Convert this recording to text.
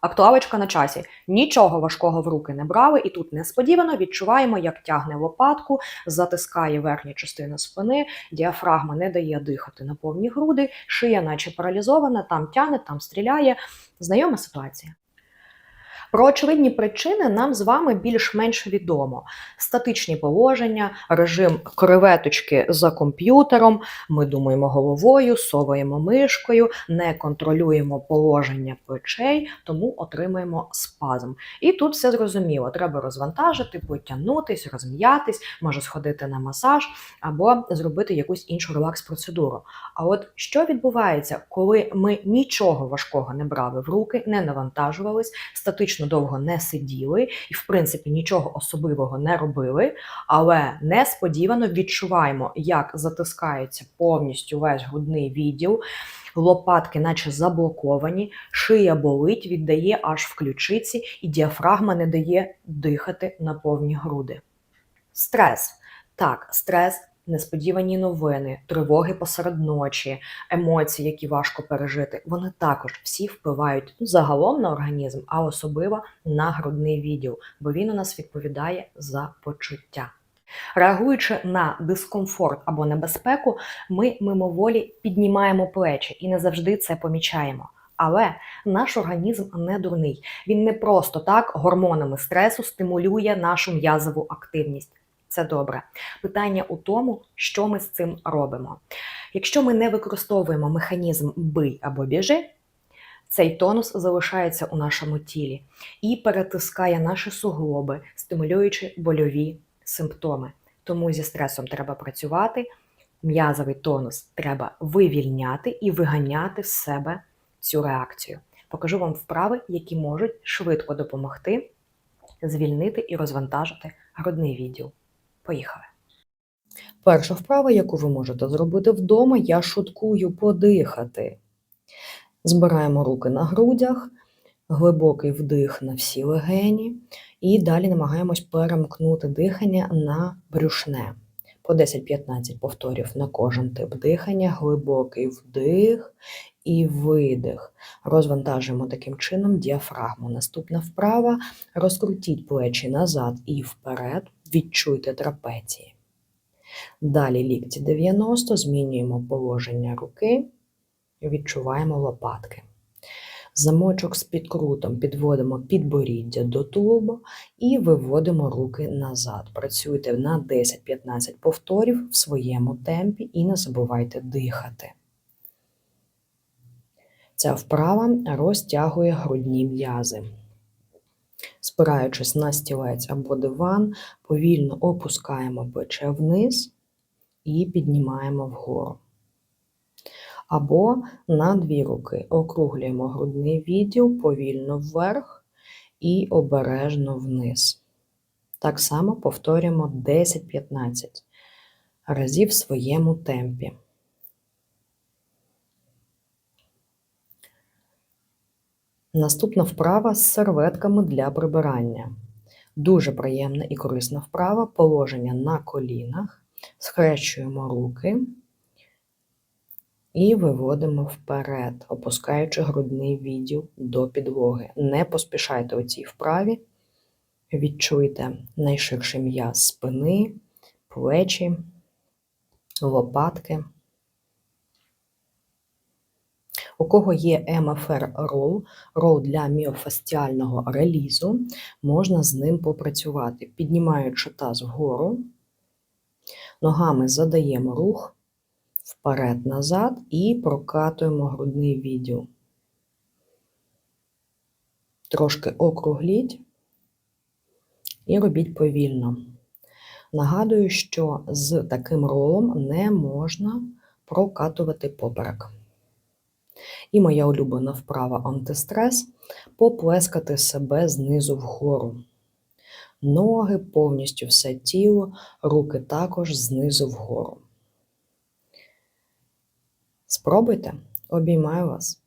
Актуалочка на часі. Нічого важкого в руки не брали, і тут несподівано відчуваємо, як тягне лопатку, затискає верхня частина спини, діафрагма не дає дихати на повні груди, шия, наче паралізована, там тягне, там стріляє. Знайома ситуація. Про очевидні причини нам з вами більш-менш відомо: статичні положення, режим креветочки за комп'ютером. Ми думаємо головою, соваємо мишкою, не контролюємо положення плечей, тому отримуємо спазм. І тут все зрозуміло: треба розвантажити, потягнутись, розм'ятись, може сходити на масаж або зробити якусь іншу релакс-процедуру. А от що відбувається, коли ми нічого важкого не брали в руки, не навантажувались, статично довго не сиділи і, в принципі, нічого особливого не робили, але несподівано відчуваємо, як затискається повністю весь грудний відділ, лопатки, наче заблоковані, шия болить, віддає аж в ключиці, і діафрагма не дає дихати на повні груди. Стрес. Так, стрес. Несподівані новини, тривоги посеред ночі, емоції, які важко пережити, вони також всі впливають ну, загалом на організм, а особливо на грудний відділ, бо він у нас відповідає за почуття. Реагуючи на дискомфорт або небезпеку, ми мимоволі піднімаємо плечі і не завжди це помічаємо. Але наш організм не дурний. Він не просто так гормонами стресу стимулює нашу м'язову активність. Це добре. Питання у тому, що ми з цим робимо. Якщо ми не використовуємо механізм бий або біжи, цей тонус залишається у нашому тілі і перетискає наші суглоби, стимулюючи больові симптоми. Тому зі стресом треба працювати, м'язовий тонус треба вивільняти і виганяти з себе цю реакцію. Покажу вам вправи, які можуть швидко допомогти звільнити і розвантажити грудний відділ. Поїхали. Перша вправа, яку ви можете зробити вдома, я шуткую подихати. Збираємо руки на грудях, глибокий вдих на всі легені, і далі намагаємось перемкнути дихання на брюшне. По 10-15 повторів на кожен тип дихання, глибокий вдих і видих. Розвантажуємо таким чином діафрагму. Наступна вправа. Розкрутіть плечі назад і вперед, відчуйте трапеції. Далі лікті 90, змінюємо положення руки, відчуваємо лопатки. Замочок з підкрутом підводимо підборіддя до тулуба і виводимо руки назад. Працюйте на 10-15 повторів в своєму темпі і не забувайте дихати. Ця вправа розтягує грудні м'язи. Спираючись на стілець або диван, повільно опускаємо плече вниз і піднімаємо вгору. Або на дві руки округлюємо грудний відділ повільно вверх і обережно вниз. Так само повторюємо 10-15 разів в своєму темпі. Наступна вправа з серветками для прибирання. Дуже приємна і корисна вправа. Положення на колінах. Схрещуємо руки і виводимо вперед, опускаючи грудний відділ до підлоги. Не поспішайте у цій вправі. Відчуйте найширший м'яз спини, плечі, лопатки. У кого є МФР рол, рол для міофасціального релізу, можна з ним попрацювати, піднімаючи таз вгору, ногами задаємо рух вперед-назад і прокатуємо грудний відділ. Трошки округліть і робіть повільно. Нагадую, що з таким ролом не можна прокатувати поперек. І моя улюблена вправа антистрес поплескати себе знизу вгору. Ноги, повністю все тіло, руки також знизу вгору. Спробуйте, обіймаю вас.